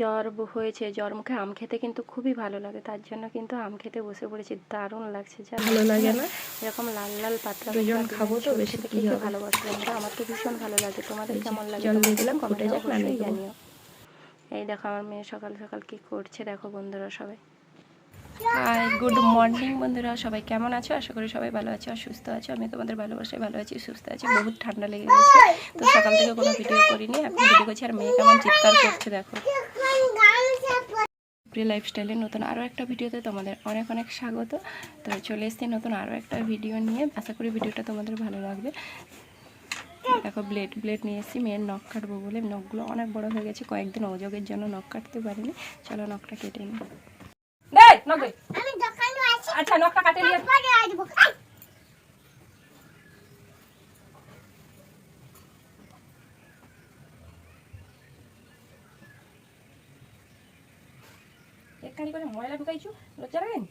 জ্বর হয়েছে জ্বর মুখে আম খেতে কিন্তু খুবই ভালো লাগে। তার জন্য কিন্তু আম খেতে বসে পড়েছি দারুণ লাগছে। যা ভালো লাগে না? এরকম লাল লাল পাতলা দুজন খাব তো বেশি খেতে ভালোবাসে বন্ধুরা? আমার তো ভীষণ ভালো লাগে। তোমাদের কেমন লাগে? দেবো। জানিও। এই দেখো আমার মেয়ে সকাল সকাল কি করছে দেখো বন্ধুরা সবাই। হাই গুড মর্নিং বন্ধুরা সবাই কেমন আছো? আশা করি সবাই ভালো আছো আর সুস্থ আছো। আমি তোমাদের ভালোবাসায় ভালো আছি সুস্থ আছি বহুত ঠান্ডা লেগে গেছে। তো সকাল থেকে কোনো ভিডিও করিনি এখন ভিডিও করছি আর মেয়ে কেমন চিৎকার করছে দেখো। প্রিয় লাইফস্টাইলের নতুন আরও একটা ভিডিওতে তোমাদের অনেক অনেক স্বাগত। তো চলে এসেছি নতুন আরও একটা ভিডিও নিয়ে। আশা করি ভিডিওটা তোমাদের ভালো লাগবে। দেখো ব্লেড ব্লেড নিয়ে এসেছি। মেয়ের নখ কাটবো বলে। নখগুলো অনেক বড় হয়ে গেছে। কয়েকদিন অযোগের জন্য নখ কাটতে পারিনি। চলো নখটা কেটে নিই। আচ্ছা নখটা কাটে আসব করে ময়লা ঢুকাইছু? লজ্জা লাগেন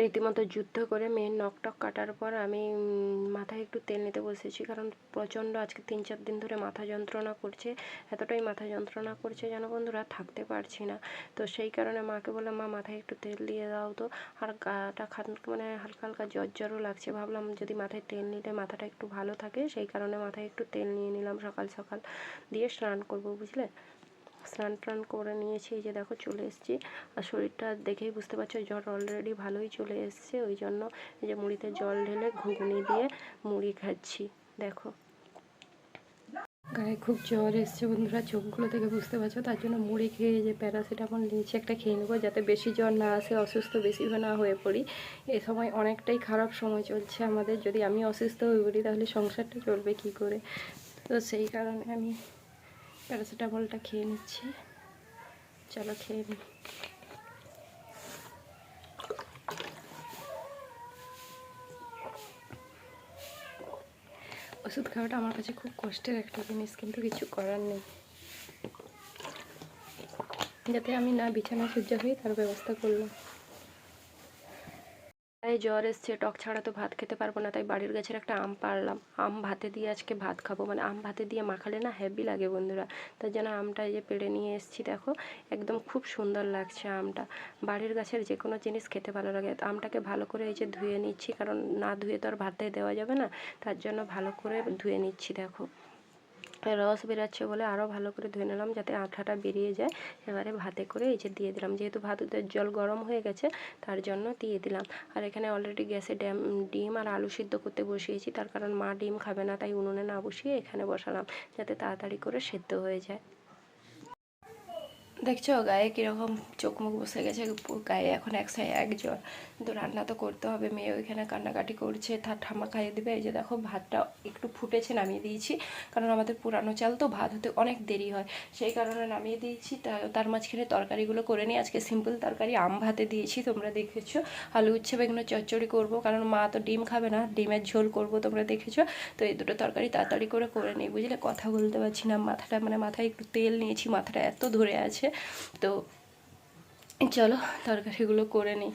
রীতিমতো যুদ্ধ করে মেয়ের নখ টক কাটার পর আমি মাথায় একটু তেল নিতে বসেছি। কারণ প্রচণ্ড আজকে তিন চার দিন ধরে মাথা যন্ত্রণা করছে। এতটাই মাথা যন্ত্রণা করছে যেন বন্ধুরা থাকতে পারছি না। তো সেই কারণে মাকে বললাম, মা, মাথায় একটু তেল দিয়ে দাও তো। আর গাটা মানে হালকা হালকা জ্বর জ্বরও লাগছে। ভাবলাম যদি মাথায় তেল নিলে মাথাটা একটু ভালো থাকে, সেই কারণে মাথায় একটু তেল নিয়ে নিলাম সকাল সকাল। দিয়ে স্নান করব, বুঝলে? স্নান টান করে নিয়েছি, এই যে দেখো চলে এসেছি। আর শরীরটা দেখেই বুঝতে পারছ জ্বর অলরেডি ভালোই চলে এসছে, ওই জন্য এই যে মুড়িতে জল ঢেলে ঘুগনি দিয়ে মুড়ি খাচ্ছি, দেখো। গায়ে খুব জ্বর এসছে বন্ধুরা, চোখগুলো থেকে বুঝতে পারছ, তার জন্য মুড়ি খেয়ে যে প্যারাসিটামল নিয়েছি একটা খেয়ে নেব, যাতে বেশি জ্বর না আসে, অসুস্থ বেশি না হয়ে পড়ি। এ সময় অনেকটাই খারাপ সময় চলছে আমাদের, যদি আমি অসুস্থ হয়ে পড়ি তাহলে সংসারটা চলবে কি করে? তো সেই কারণে আমি প্যারাসিটামলটা খেয়ে নিচ্ছি। চলো খেয়ে নিই ওষুধ খাওয়াটা আমার কাছে খুব কষ্টের একটা জিনিস, কিন্তু কিছু করার নেই। যাতে আমি না বিছানা সজ্জা হই তার ব্যবস্থা করলাম। তাই জ্বর এসছে, টক ছাড়া তো ভাত খেতে পারব না, তাই বাড়ির গাছের একটা আম পারলাম আম ভাতে দিয়ে আজকে ভাত খাব। মানে আম ভাতে দিয়ে মাখালে না হেভি লাগে বন্ধুরা। তার জন্য আমটা এই যে পেড়ে নিয়ে এসেছি, দেখো, একদম খুব সুন্দর লাগছে আমটা। বাড়ির গাছের যে কোনো জিনিস খেতে ভালো লাগে। আমটাকে ভালো করে এই যে ধুয়ে নিচ্ছি, কারণ না ধুয়ে তো আর ভাতে দেওয়া যাবে না। তার জন্য ভালো করে ধুয়ে নিচ্ছি, দেখো। রস বেরোচ্ছে বলে আরও ভালো করে ধুয়ে নিলাম যাতে আঠাটা বেরিয়ে যায়। এবারে ভাতে করে এই যে দিয়ে দিলাম। যেহেতু ভাতের জল গরম হয়ে গেছে, তার জন্য দিয়ে দিলাম। আর এখানে অলরেডি গ্যাসে ড্যাম, ডিম আর আলু সিদ্ধ করতে বসিয়েছি। তার কারণ মা ডিম খাবে না, তাই উনুনে না বসিয়ে এখানে বসালাম, যাতে তাড়াতাড়ি করে সেদ্ধ হয়ে যায়। দেখছ গায়ে কীরকম চোখ মুখ বসে গেছে, গায়ে এখন এক সাইড এক কিন্তু রান্না তো করতে হবে, মেয়ে ওইখানে কান্নাকাটি করছে তার ঠাম্মা খাইয়ে দেবে। এই যে দেখো, ভাতটা একটু ফুটেছে, নামিয়ে দিয়েছি। কারণ আমাদের পুরানো চাল তো ভাত হতে অনেক দেরি হয়। সেই কারণে নামিয়ে দিয়েছি তার মাঝখানে তরকারিগুলো করে নিই। আজকে সিম্পল তরকারি, আম ভাতে দিয়েছি, তোমরা দেখেছ। আলু, উচ্ছে বেগুনের চচ্চড়ি করব। কারণ মা তো ডিম খাবে না, ডিমের ঝোল করব, তোমরা দেখেছ। তো এই দুটো তরকারি তাড়াতাড়ি করে করে নিই, বুঝলে? কথা বলতে পারছি না, মাথাটা মানে মাথায় একটু তেল নিয়েছি, মাথাটা এত ধরে আছে। তো চলো তরকারিগুলো করে নিই।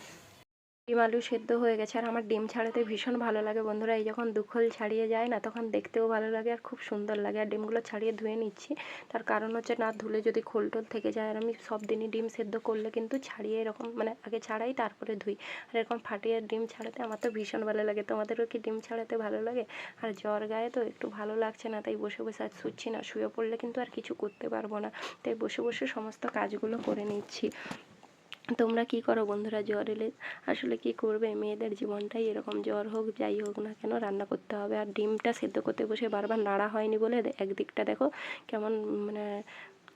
ডিম আলু সেদ্ধ হয়ে গেছে। আর আমার ডিম ছাড়াতে ভীষণ ভালো লাগে বন্ধুরা। এই যখন দুখল ছাড়িয়ে যায় না, তখন দেখতেও ভালো লাগে আর খুব সুন্দর লাগে। আর ডিমগুলো ছাড়িয়ে ধুয়ে নিচ্ছি। তার কারণ হচ্ছে না ধুলে যদি খোল টোল থেকে যায়, আর আমি সব দিনই ডিম সেদ্ধ করলে কিন্তু ছাড়িয়ে এরকম মানে আগে ছাড়াই তারপরে ধুই। আর এরকম ফাটিয়ে ডিম ছাড়াতে আমার তো ভীষণ ভালো লাগে। তোমাদেরও কি ডিম ছাড়াতে ভালো লাগে? আর জ্বর গায়ে তো একটু ভালো লাগছে না, তাই বসে বসে আর শুচ্ছি না। শুয়ে পড়লে কিন্তু আর কিছু করতে পারব না। তাই বসে বসে সমস্ত কাজগুলো করে নিচ্ছি। তোমরা কি করো বন্ধুরা জ্বর এলে? আসলে কি করবে? মেয়েদের জীবনটাই এরকম জ্বর হোক, যাই হোক না কেন, রান্না করতে হবে। আর ডিমটা সেদ্ধ করতে বসে বারবার নাড়া হয়নি বলে একদিকটা দেখো কেমন মানে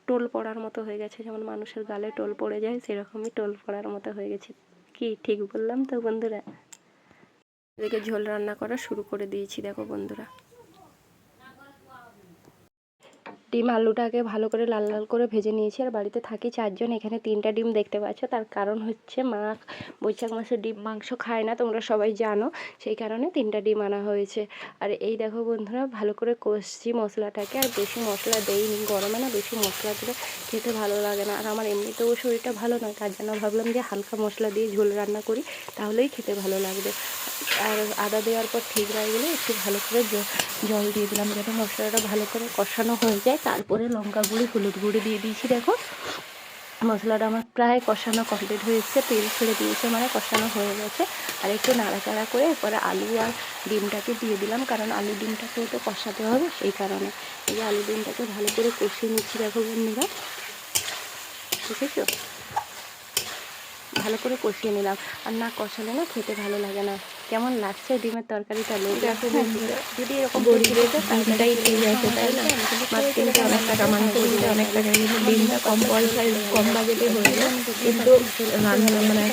টোল পড়ার মতো হয়ে গেছে। যেমন মানুষের গালে টোল পড়ে যায়, সেরকমই টোল পড়ার মতো হয়ে গেছে। কি ঠিক বললাম তো বন্ধুরা? এদিকে ঝোল রান্না করা শুরু করে দিয়েছি, দেখো বন্ধুরা। ডিম আলুটাকে ভালো করে লাল লাল করে ভেজে নিয়েছি। আর বাড়িতে থাকি চারজন, এখানে তিনটা ডিম দেখতে পাচ্ছ। তার কারণ হচ্ছে মা বৈশাখ মাসে ডিম মাংস খায় না, তোমরা সবাই জানো। সেই কারণে তিনটা ডিম আনা হয়েছে। আর এই দেখো বন্ধুরা, ভালো করে কষছি মশলাটাকে। আর বেশি মশলা দেইনি, গরমে না বেশি মশলা দিলে খেতে ভালো লাগে না। আর আমার এমনিতেও শরীরটা ভালো নয়, তার জন্য ভাবলাম যে হালকা মশলা দিয়ে ঝোল রান্না করি, তাহলেই খেতে ভালো লাগবে। আর আদা দেওয়ার পর ঠিক গেলে একটু ভালো করে জল দিয়ে দিলাম, যাতে মশলাটা ভালো করে কষানো হয়ে যায়। তারপরে লঙ্কা গুঁড়ি, হলুদ গুঁড়ি দিয়ে দিয়েছি, দেখো। মশলাটা আমার প্রায় কষানো কমপ্লিট হয়েছে তেল ছেড়ে দিয়েছে মানে কষানো হয়ে গেছে। আর একটু নাড়াচাড়া করে এরপরে আলু আর ডিমটাকে দিয়ে দিলাম, কারণ আলু ডিমটাকেও তো কষাতে হবে সেই কারণে। এই আলু ডিমটাকে ভালো করে কষিয়ে নিচ্ছি, দেখো বন্ধুরা। বুঝেছ? ভালো করে কষিয়ে নিলাম। আর না কষালে না খেতে ভালো লাগে না। কেমন লাগছে ডিমের তরকারিটা? লোক যদি এরকম আছে তাই কিনতে অনেক টাকা কিনতে অনেক টাকা কিন্তু ডিমটা কম পয়সায় কম বাজেটে হয়ে যায়। কিন্তু রান্না মানে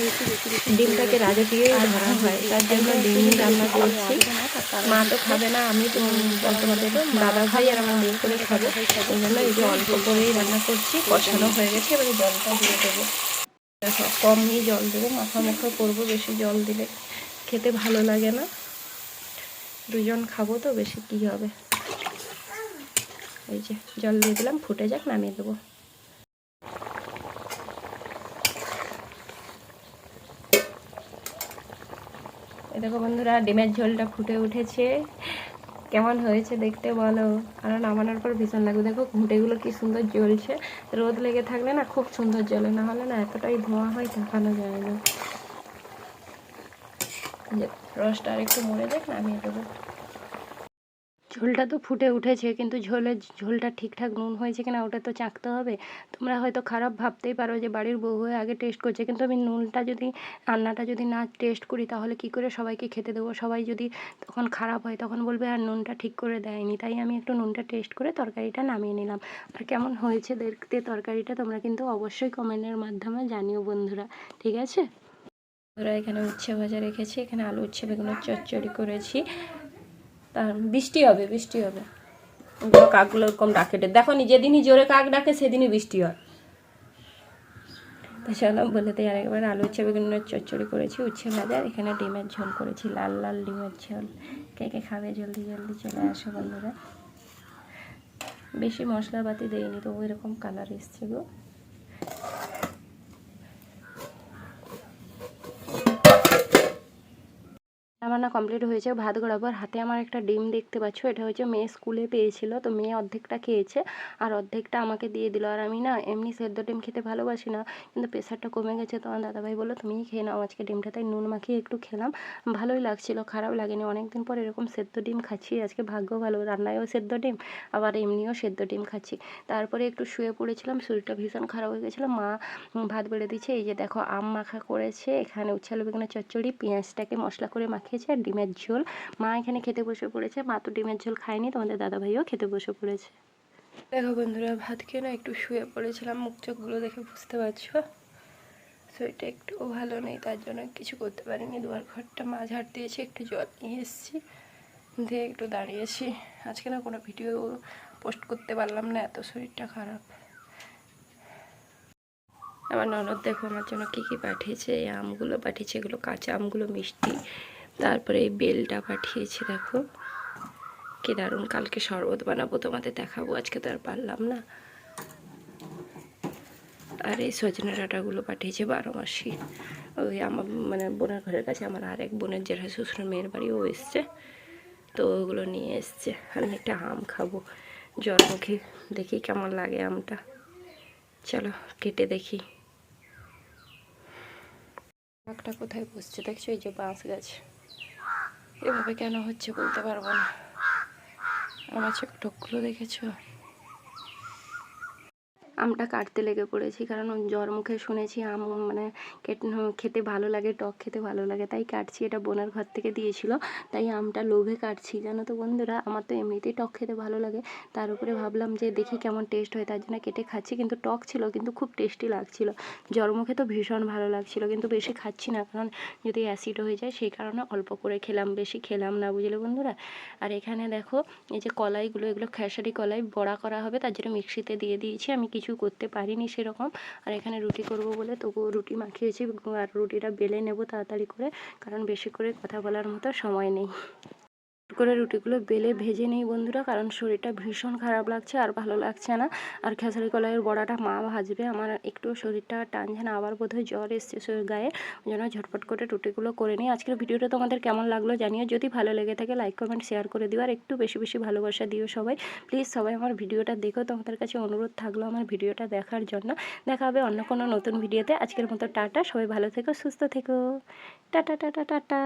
ডিমটাকে রাজকীয় ধরা হয় তার জন্য ডিম রান্না করছি। মা তো খাবে না আমি পারব তো দাদা ভাই আর আমার মেয়ে করে খাবে। ওই জন্য এই যে অল্প করেই রান্না করছি কষানো হয়ে গেছে এবারে জলটা দিয়ে দেবো। কমই জল দেবো মাখা মাখা করব বেশি জল দিলে খেতে ভালো লাগে না। দুজন খাব তো, বেশি কি হবে? এই যে, জল দিয়ে দিলাম, ফুটে যাক, নামিয়ে দেবো। দেখো বন্ধুরা, ডিমের ঝোলটা ফুটে উঠেছে। কেমন হয়েছে দেখতে বলো। আর নামানোর পর ভীষণ লাগবে। দেখো, ঘুঁটেগুলো কি সুন্দর জ্বলছে। রোদ লেগে থাকলে না, খুব সুন্দর জ্বলে। না হলে না, এতটাই ধোঁয়া হয়, দেখানো যায় না। রসটা আর একটু মরে যাক নামিয়ে দেবো। ঝোলটা তো ফুটে উঠেছে, কিন্তু ঝোলের ঝোলটা ঠিকঠাক নুন হয়েছে কিনা ওটা তো চাখতে হবে। তোমরা হয়তো খারাপ ভাবতেই পারো যে বাড়ির বউ হয়ে আগে টেস্ট করছে, কিন্তু আমি নুনটা যদি, রান্নাটা যদি না টেস্ট করি, তাহলে কি করে সবাইকে খেতে দেবো? সবাই যদি তখন খারাপ হয়, তখন বলবে, আর নুনটা ঠিক করে দেয়নি। তাই আমি একটু নুনটা টেস্ট করে তরকারিটা নামিয়ে নিলাম। আর কেমন হয়েছে দেখতে তরকারিটা, তোমরা কিন্তু অবশ্যই কমেন্টের মাধ্যমে জানিও বন্ধুরা। ঠিক আছে? ওরা এখানে উচ্ছে ভাজা রেখেছি, এখানে আলু, উচ্ছে বেগুনের চচ্চড়ি করেছি। তার বৃষ্টি হবে বৃষ্টি হবে। ওগুলো কাকগুলো এরকম ডাকে দেখো নি, যেদিনই জোরে কাক ডাকে, সেদিনই বৃষ্টি হয়। তো চলো, বলে দিই আরেকবার আলু, উচ্ছে বেগুনের চচ্চড়ি করেছি, উচ্ছে ভাজা এখানে ডিমের ঝোল করেছি, লাল লাল ডিমের ঝোল। কে কে খাবে জলদি জলদি চলে আসো বন্ধুরা। বেশি মশলাপাতি দেয়নি তো এরকম কালার এসছে গো। রান্না কমপ্লিট হয়েছে। ভাত গড়াবো আর হাতে আমার একটা ডিম দেখতে পাচ্ছ, এটা হচ্ছে মেয়ে স্কুলে পেয়েছিল, তো মেয়ে অর্ধেকটা খেয়েছে আর অর্ধেকটা আমাকে দিয়ে দিল। আর আমি না এমনি সেদ্ধ ডিম খেতে ভালোবাসি না, কিন্তু প্রেশারটা কমে গেছে, তো আমার দাদাভাই বলল, তুমিই খেয়ে নাও, আজকে ডিমটা। তাই নুন মাখিয়ে একটু খেলাম, ভালোই লাগছিল, খারাপ লাগেনি। অনেকদিন পর এরকম সেদ্ধ ডিম খাচ্ছি, আজকে ভাগ্য ভালো, রান্নায়ও সেদ্ধ ডিম, আবার এমনিও সেদ্ধ ডিম খাচ্ছি। তারপরে একটু শুয়ে পড়েছিলাম, শরীরটা ভীষণ খারাপ হয়ে গেছিল, মা ভাত বেড়ে দিচ্ছে, এই যে দেখো আম মাখা করেছে, এখানে উচ্ছালো বেগুনের চচ্চড়ি, পেঁয়াজটাকে মশলা করে মাখিয়েছে আর ডিমের ঝোল। মা এখানে খেতে বসে পড়েছে, মা তো ডিমের ঝোল খায়নি, তোমাদের দাদাভাইও খেতে বসে পড়েছে। দেখো বন্ধুরা, ভাত খেয়ে না একটু শুয়ে পড়েছিলাম, মুখ চোখগুলো দেখে বুঝতে পারছ? শরীরটা একটু ভালো নেই, তার জন্য কিছু করতে পারিনি। দুয়ার ঘরটা মা ঝাড় দিয়েছে, একটু জল নিয়ে এসেছি, দিয়ে একটু দাঁড়িয়েছি। আজকে না কোনো ভিডিও পোস্ট করতে পারলাম না, এত শরীরটা খারাপ। আমার ননদ দেখো, আমার জন্য কী কী পাঠিয়েছে, এই আমগুলো পাঠিয়েছে, এগুলো কাঁচা আমগুলো, মিষ্টি তারপরে এই বেলটা পাঠিয়েছি, দেখো। কি দারুণ, কালকে শরবত বানাবো তোমাদের দেখাবো, আজকে তো আর পারলাম না। আর এই সজনে ডাঁটাগুলো পাঠিয়েছে বারো মাসি। ওই আমার মানে বোনের ঘরের কাছে আমার আরেক বোনের জেঠা শ্বশুর মেয়ের বাড়িও এসছে। তো ওগুলো নিয়ে এসছে। আমি একটা আম খাব। জ্বর মুখে দেখি কেমন লাগে আমটা। চলো, কেটে দেখি। কাকটা কোথায় বসছে? দেখছ এই যে বাঁশ গাছ। এভাবে কেন হচ্ছে বলতে পারব না? আমার চোখ টোকগুলো দেখেছ? আমটা কাটতে লেগে পড়েছি। কারণ জ্বর মুখে শুনেছি আম মানে খেতে ভালো লাগে, টক খেতে ভালো লাগে, তাই কাটছি। এটা বোনের ঘর থেকে দিয়েছিল, তাই আমটা লোভে কাটছি। জানো তো বন্ধুরা, আমার তো এমনিতেই টক খেতে ভালো লাগে। তার উপরে ভাবলাম যে দেখি কেমন টেস্ট হয়, তার জন্য কেটে খাচ্ছি। কিন্তু টক ছিল, কিন্তু খুব টেস্টি লাগছিল। জ্বর মুখে তো ভীষণ ভালো লাগছিল, কিন্তু বেশি খাচ্ছি না। কারণ যদি অ্যাসিড হয়ে যায়, সেই কারণে অল্প করে খেলাম, বেশি খেলাম না, বুঝলে বন্ধুরা? আর এখানে দেখো, এই যে কলাইগুলো, এগুলো খেসারি কলাই বড়া করা হবে, তার জন্য মিক্সিতে দিয়ে দিয়েছি। আমি কিছু করতে পারিনি সেরকম। আর এখানে রুটি করব বলে তবুও রুটি মাখিয়েছি, আর রুটিটা বেলে নেব তাড়াতাড়ি করে, কারণ বেশি করে কথা বলার মতো সময় নেই। করে রুটিগুলো বেলে ভেজে নেই বন্ধুরা, কারণ শরীরটা ভীষণ খারাপ লাগছে আর ভালো লাগছে না। আর খেসারি কলাইয়ের বড়াটা মা ভাজবে, আমার একটু শরীরটা টানছে না, আবার বোধহয় জ্বর এসছে গায়ে, ওই জন্য ঝটপট করে রুটিগুলো করে নিই। আজকের ভিডিওটা তোমাদের কেমন লাগল জানিও, যদি ভালো লেগে থাকে লাইক, কমেন্ট, শেয়ার করে দিও, আর একটু বেশি বেশি ভালোবাসা দিও সবাই। প্লিজ সবাই আমার ভিডিওটা দেখো, তোমাদের কাছে অনুরোধ থাকল আমার ভিডিওটা দেখার জন্য। দেখা হবে অন্য কোনো নতুন ভিডিওতে, আজকের মতো টাটা, সবাই ভালো থেকো, সুস্থ থেকো। Tata tata tata.